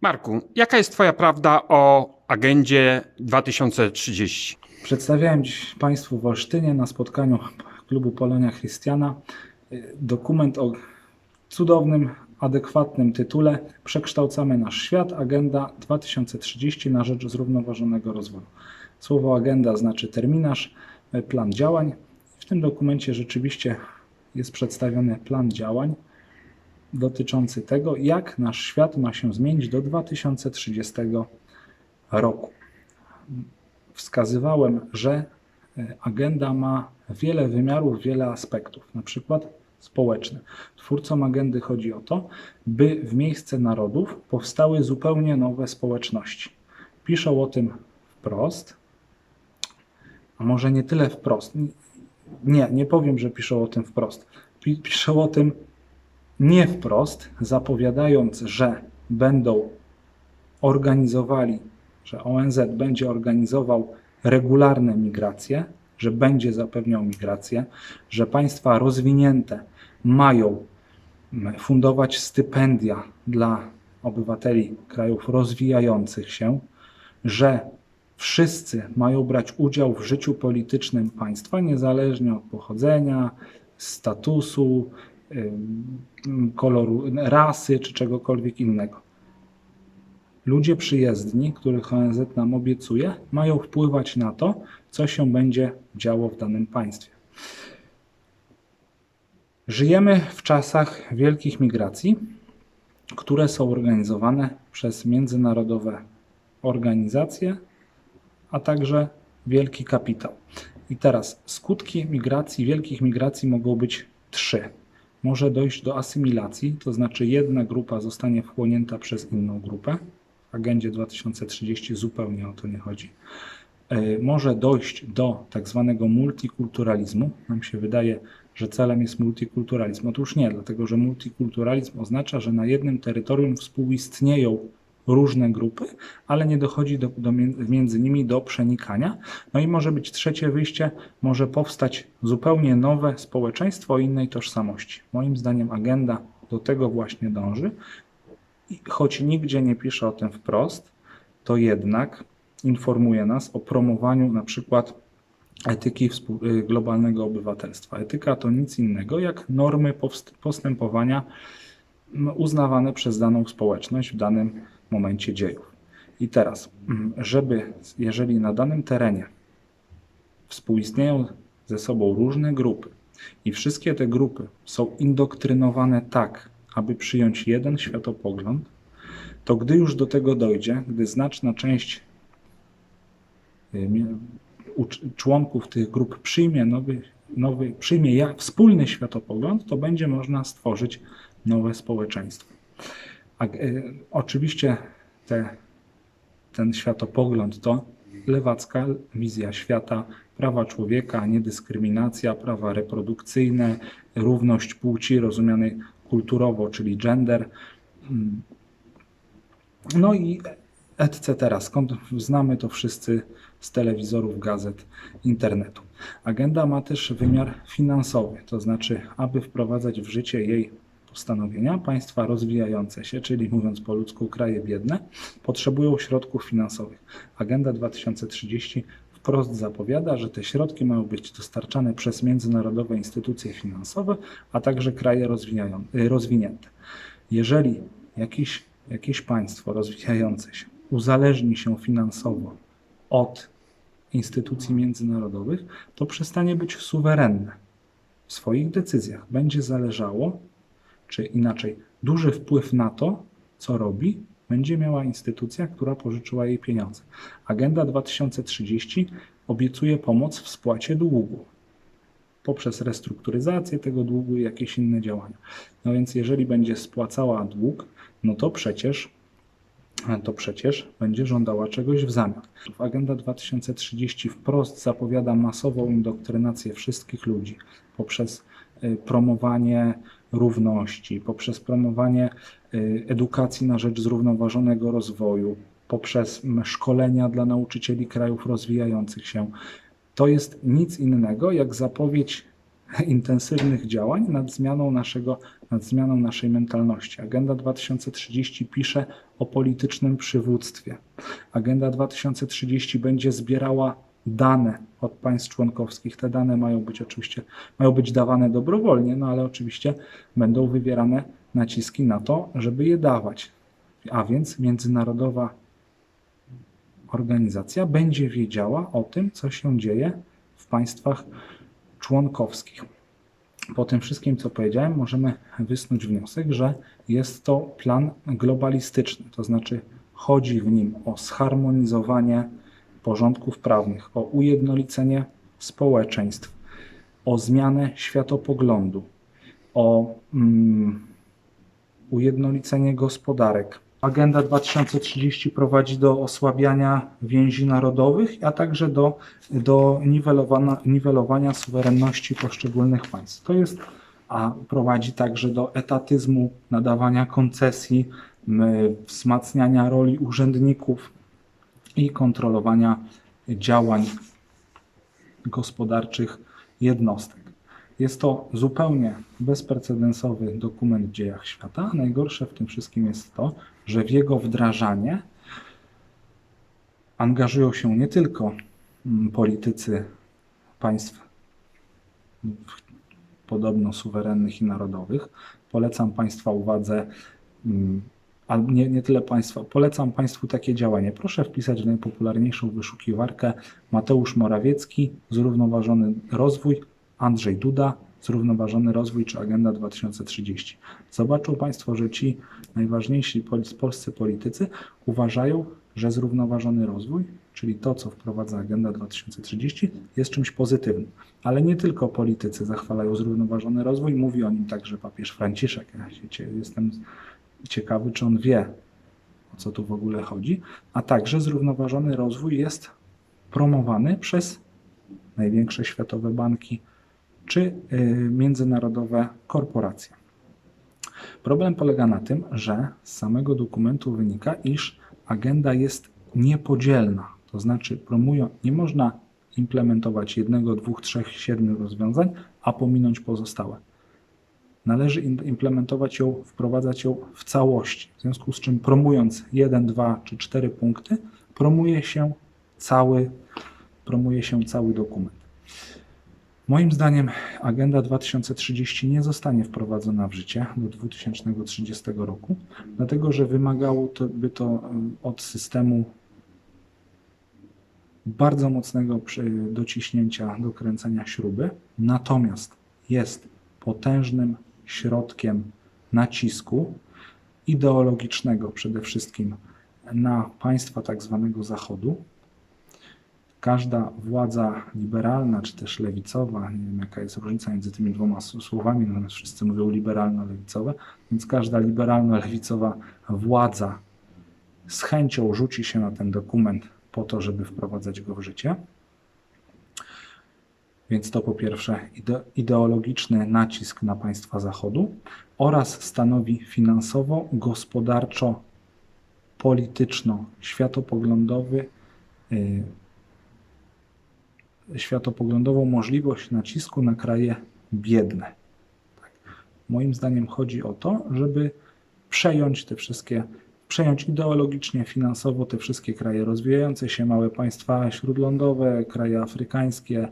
Marku, jaka jest Twoja prawda o agendzie 2030? Przedstawiałem dziś Państwu w Olsztynie na spotkaniu klubu Polonia Chrystiana y, dokument o cudownym, adekwatnym tytule Przekształcamy nasz świat Agenda 2030 na rzecz zrównoważonego rozwoju. Słowo agenda znaczy terminarz, y, plan działań. W tym dokumencie rzeczywiście jest przedstawiony plan działań dotyczący tego, jak nasz świat ma się zmienić do 2030 roku wskazywałem, że e, agenda ma wiele wymiarów, wiele aspektów, na przykład społeczny. Twórcom agendy chodzi o to, by w miejsce narodów powstały zupełnie nowe społeczności. Piszą o tym wprost, a może nie tyle wprost. Nie, nie powiem, że piszą o tym wprost. Pi- Piszą o tym nie wprost, zapowiadając, że będą organizowali, że ONZ będzie organizował regularne migracje, że będzie zapewniał migrację, że państwa rozwinięte mają mm, fundować stypendia dla obywateli krajów rozwijających się, że wszyscy mają brać udział w życiu politycznym państwa, niezależnie od pochodzenia, statusu, koloru rasy czy czegokolwiek innego. Ludzie przyjezdni, których ONZ nam obiecuje, mają wpływać na to, co się będzie działo w danym państwie. Żyjemy w czasach wielkich migracji, które są organizowane przez międzynarodowe organizacje, a także wielki kapitał. I teraz skutki migracji, wielkich migracji mogą być trzy. Może dojść do asymilacji, to znaczy jedna grupa zostanie wchłonięta przez inną grupę. W agendzie 2030 zupełnie o to nie chodzi. E, Może dojść do tak zwanego multikulturalizmu. Nam się wydaje, że celem jest multikulturalizm. Otóż nie, dlatego że multikulturalizm oznacza, że na jednym terytorium współistnieją różne grupy, ale nie dochodzi do, do, mię- między nimi do przenikania. No i może być trzecie wyjście, może powstać zupełnie nowe społeczeństwo o innej tożsamości. Moim zdaniem agenda do tego właśnie dąży. I choć nigdzie nie pisze o tym wprost, to jednak informuje nas o promowaniu na przykład etyki y, globalnego obywatelstwa. Etyka to nic innego jak normy postępowania m, uznawane przez daną społeczność w danym momencie dziejów. I teraz, mm, żeby, jeżeli na danym terenie współistnieją ze sobą różne grupy i wszystkie te grupy są indoktrynowane tak, aby przyjąć jeden światopogląd, to gdy już do tego dojdzie, gdy znaczna część y, członków tych grup przyjmie nowy, nowy przyjmie wspólny światopogląd, to będzie można stworzyć nowe społeczeństwo. Y, oczywiście te, ten światopogląd to lewacka wizja świata, prawa człowieka, niedyskryminacja, prawa reprodukcyjne, równość płci rozumianej kulturowo, czyli gender. Mm. No i etc. Skąd znamy to wszyscy z telewizorów, gazet, internetu. Agenda ma też wymiar finansowy, to znaczy, aby wprowadzać w życie jej postanowienia, państwa rozwijające się, czyli mówiąc po ludzku, kraje biedne, potrzebują środków finansowych. Agenda 2030 wprost zapowiada, że te środki mają być dostarczane przez międzynarodowe instytucje finansowe, a także kraje rozwinięte. Jeżeli jakiś, jakieś państwo rozwijające się uzależni się finansowo od instytucji międzynarodowych, to przestanie być suwerenne w swoich decyzjach. Będzie zależało, czy inaczej, duży wpływ na to, co robi, będzie miała instytucja, która pożyczyła jej pieniądze. Agenda 2030 obiecuje pomoc w spłacie długu poprzez restrukturyzację tego długu i jakieś inne działania. No więc jeżeli będzie spłacała dług, no to przecież to przecież będzie żądała czegoś w zamian. Agenda 2030 wprost zapowiada masową indoktrynację wszystkich ludzi poprzez promowanie równości, poprzez promowanie y, edukacji na rzecz zrównoważonego rozwoju, poprzez szkolenia dla nauczycieli krajów rozwijających się. To jest nic innego jak zapowiedź intensywnych działań nad zmianą naszego nad zmianą naszej mentalności. Agenda 2030 pisze o politycznym przywództwie. Agenda 2030 będzie zbierała dane od państw członkowskich. Te dane mają być oczywiście mają być dawane dobrowolnie, no ale oczywiście będą wywierane naciski na to, żeby je dawać. A więc międzynarodowa organizacja będzie wiedziała o tym, co się dzieje w państwach członkowskich. Po tym wszystkim, co powiedziałem, możemy wysnuć wniosek, że jest to plan globalistyczny, to znaczy chodzi w nim o zharmonizowanie porządków prawnych, o ujednolicenie społeczeństw, o zmianę światopoglądu, o mm, ujednolicenie gospodarek. Agenda 2030 prowadzi do osłabiania więzi narodowych, a także do, do niwelowania, niwelowania suwerenności poszczególnych państw. To jest, a prowadzi także do etatyzmu, nadawania koncesji, wzmacniania roli urzędników i kontrolowania działań gospodarczych jednostek. Jest to zupełnie bezprecedensowy dokument w dziejach świata. Najgorsze w tym wszystkim jest to, że w jego wdrażanie angażują się nie tylko mm, politycy państw podobno suwerennych i narodowych. Polecam Państwa uwadze, ale nie, nie tyle Państwa, polecam Państwu takie działanie. Proszę wpisać w najpopularniejszą wyszukiwarkę Mateusz Morawiecki, zrównoważony rozwój, Andrzej Duda, zrównoważony rozwój czy Agenda 2030. Zobaczą Państwo, że ci najważniejsi pol- polscy politycy uważają, że zrównoważony rozwój, czyli to, co wprowadza Agenda 2030, jest czymś pozytywnym. Ale nie tylko politycy zachwalają zrównoważony rozwój, mówi o nim także papież Franciszek. Ja się jestem ciekawy, czy on wie, o co tu w ogóle chodzi. A także zrównoważony rozwój jest promowany przez największe światowe banki czy y, międzynarodowe korporacje. Problem polega na tym, że z samego dokumentu wynika, iż agenda jest niepodzielna. To znaczy, promują, nie można implementować jednego, dwóch, trzech, siedmiu rozwiązań, a pominąć pozostałe. Należy im- implementować ją, wprowadzać ją w całości. W związku z czym, promując jeden, dwa czy cztery punkty, promuje się cały, promuje się cały dokument. Moim zdaniem Agenda 2030 nie zostanie wprowadzona w życie do 2030 roku, dlatego że wymagało to, by to em, od systemu bardzo mocnego dociśnięcia, dokręcenia śruby, natomiast jest potężnym środkiem nacisku ideologicznego przede wszystkim na państwa tak zwanego Zachodu, każda władza liberalna czy też lewicowa, nie wiem jaka jest różnica między tymi dwoma słowami, natomiast wszyscy mówią liberalno-lewicowe, więc każda liberalno-lewicowa władza z chęcią rzuci się na ten dokument po to, żeby wprowadzać go w życie. Więc to po pierwsze ide- ideologiczny nacisk na państwa Zachodu oraz stanowi finansowo, gospodarczo, polityczno-światopoglądowy y, światopoglądową możliwość nacisku na kraje biedne. Tak. Moim zdaniem chodzi o to, żeby przejąć te wszystkie, przejąć ideologicznie, finansowo te wszystkie kraje rozwijające się, małe państwa śródlądowe, kraje afrykańskie yy,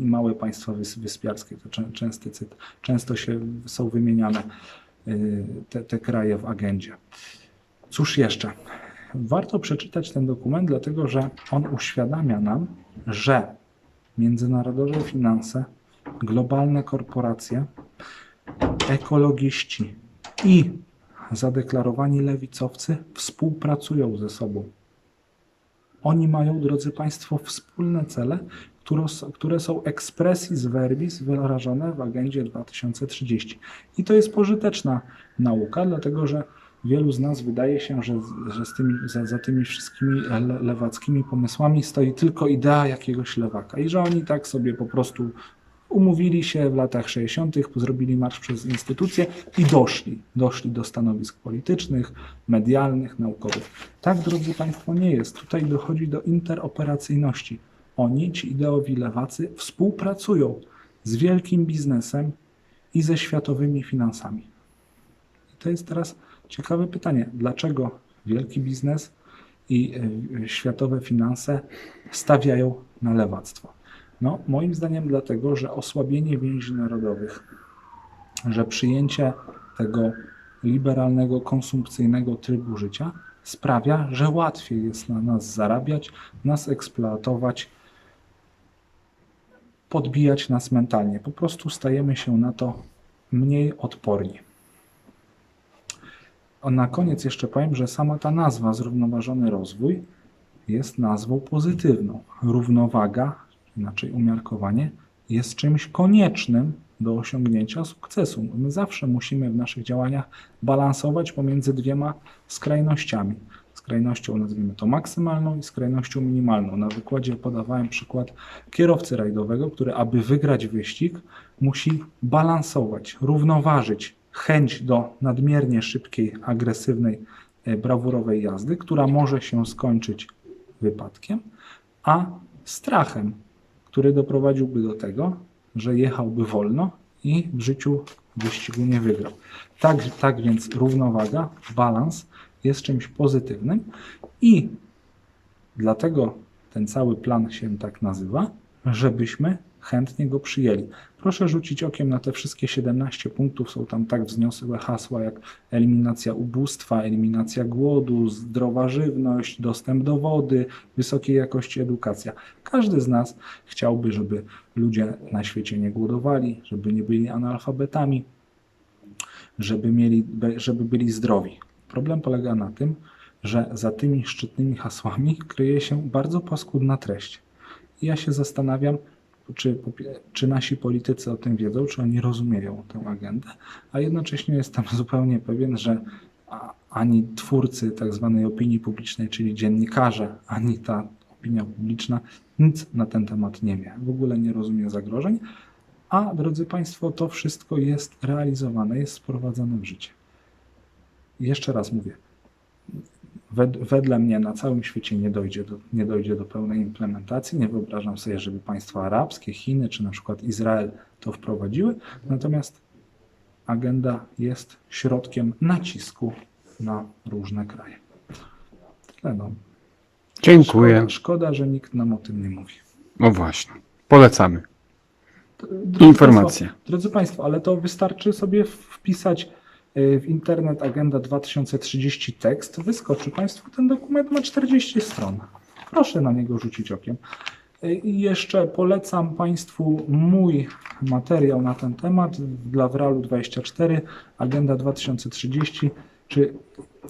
i małe państwa wys- wyspiarskie. To czę- częsty często się są wymieniane yy, te, te kraje w agendzie. Cóż jeszcze? Warto przeczytać ten dokument, dlatego że on uświadamia nam, że międzynarodowe finanse, globalne korporacje, ekologiści i zadeklarowani lewicowcy współpracują ze sobą. Oni mają, drodzy Państwo, wspólne cele, które, są expressis verbis wyrażone w agendzie 2030. I to jest pożyteczna nauka, dlatego że wielu z nas wydaje się, że, że z tymi, za, za tymi wszystkimi le, lewackimi pomysłami stoi tylko idea jakiegoś lewaka i że oni tak sobie po prostu umówili się w latach 60., zrobili marsz przez instytucje i doszli, doszli do stanowisk politycznych, medialnych, naukowych. Tak, drodzy Państwo, nie jest. Tutaj dochodzi do i ze światowymi finansami. I to jest teraz ciekawe pytanie, dlaczego wielki biznes i y, światowe finanse stawiają na lewactwo? No, moim zdaniem dlatego, że osłabienie więzi narodowych, że przyjęcie tego liberalnego, konsumpcyjnego trybu życia sprawia, że łatwiej jest na nas zarabiać, nas eksploatować, podbijać nas mentalnie. Po prostu stajemy się na to mniej odporni. Na koniec jeszcze powiem, że sama ta nazwa zrównoważony rozwój jest nazwą pozytywną. Równowaga, inaczej umiarkowanie, jest czymś koniecznym do osiągnięcia sukcesu. My zawsze musimy w naszych działaniach balansować pomiędzy dwiema skrajnościami. Skrajnością nazwijmy to maksymalną i skrajnością minimalną. Na wykładzie podawałem przykład kierowcy rajdowego, który aby wygrać wyścig musi balansować, równoważyć chęć do nadmiernie szybkiej, agresywnej, e, brawurowej jazdy, która może się skończyć wypadkiem, a strachem, który doprowadziłby do tego, że jechałby wolno i w życiu wyścigu nie wygrał. Tak, tak więc równowaga, balans jest czymś pozytywnym i dlatego ten cały plan się tak nazywa, żebyśmy chętnie go przyjęli. Proszę rzucić okiem na te wszystkie 17 punktów. Są tam tak wzniosłe hasła jak eliminacja ubóstwa, eliminacja głodu, zdrowa żywność, dostęp do wody, wysokiej jakości edukacja. Każdy z nas chciałby, żeby ludzie na świecie nie głodowali, żeby nie byli analfabetami, żeby, mieli, żeby byli zdrowi. Problem polega na tym, że za tymi szczytnymi hasłami kryje się bardzo paskudna treść. I ja się zastanawiam, czy, czy nasi politycy o tym wiedzą, czy oni rozumieją tę agendę, a jednocześnie jestem zupełnie pewien, że ani twórcy tak zwanej opinii publicznej, czyli dziennikarze, ani ta opinia publiczna nic na ten temat nie wie. W ogóle nie rozumie zagrożeń, a drodzy Państwo, to wszystko jest realizowane, jest sprowadzane w życie. Jeszcze raz mówię, wed, wedle mnie na całym świecie nie dojdzie, do, nie dojdzie do pełnej implementacji. Nie wyobrażam sobie, żeby państwa arabskie, Chiny czy na przykład Izrael to wprowadziły. Natomiast agenda jest środkiem nacisku na różne kraje. Tyle no. Dziękuję. Szkoda, szkoda, że nikt nam o tym nie mówi. No właśnie. Polecamy. Drodzy Informacje. Państwo, drodzy Państwo, ale to wystarczy sobie wpisać w internet Agenda 2030 tekst. Wyskoczy Państwu, ten dokument ma 40 stron. Proszę na niego rzucić okiem. Y, I jeszcze polecam Państwu mój materiał na ten temat dla Wralu 24, Agenda 2030, czy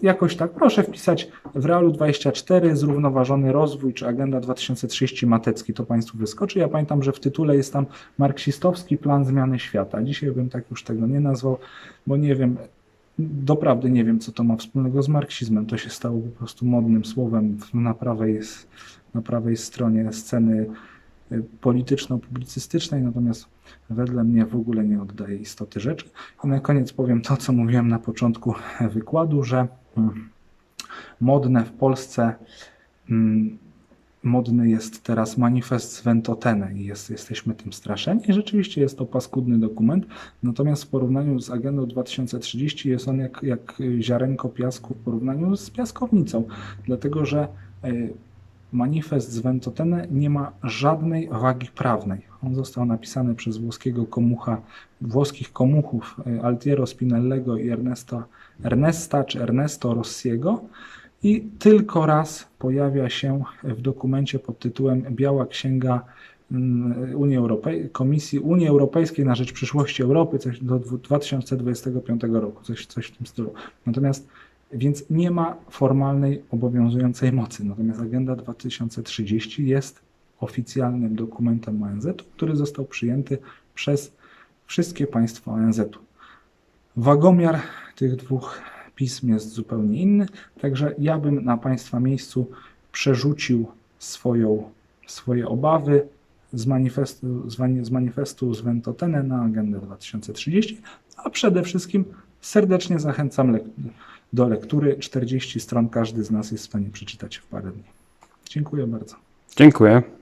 jakoś tak. Proszę wpisać w Realu 24 zrównoważony rozwój, czy Agenda 2030 Matecki, to Państwu wyskoczy. Ja pamiętam, że w tytule jest tam marksistowski plan zmiany świata. Dzisiaj bym tak już tego nie nazwał, bo nie wiem, doprawdy nie wiem, co to ma wspólnego z marksizmem. To się stało po prostu modnym słowem na prawej, na prawej stronie sceny y, polityczno-publicystycznej, natomiast wedle mnie w ogóle nie oddaje istoty rzeczy. I na koniec powiem to, co mówiłem na początku wykładu, że mm, modne w Polsce mm, modny jest teraz manifest z Ventotene i jest, jesteśmy tym straszeni. I rzeczywiście jest to paskudny dokument, natomiast w porównaniu z Agendą 2030 jest on jak, jak ziarenko piasku w porównaniu z piaskownicą, dlatego że y, manifest z Ventotene nie ma żadnej wagi prawnej. On został napisany przez włoskiego komucha, włoskich komuchów y, Altiero Spinellego i Ernesto, Ernesta czy Ernesto Rossiego i tylko raz pojawia się w dokumencie pod tytułem Biała Księga mm, Unii Europej- Komisji Unii Europejskiej na rzecz przyszłości Europy coś do dwu- 2025 roku, coś, coś w tym stylu. Natomiast więc nie ma formalnej obowiązującej mocy. Natomiast Agenda 2030 jest oficjalnym dokumentem ONZ, który został przyjęty przez wszystkie państwa ONZ-u. Wagomiar tych dwóch pism jest zupełnie inny, także ja bym na Państwa miejscu przerzucił swoją, swoje obawy z manifestu, z, manifestu z Ventotene na Agendę 2030, a przede wszystkim serdecznie zachęcam do lektury. 40 stron każdy z nas jest w stanie przeczytać w parę dni. Dziękuję bardzo. Dziękuję.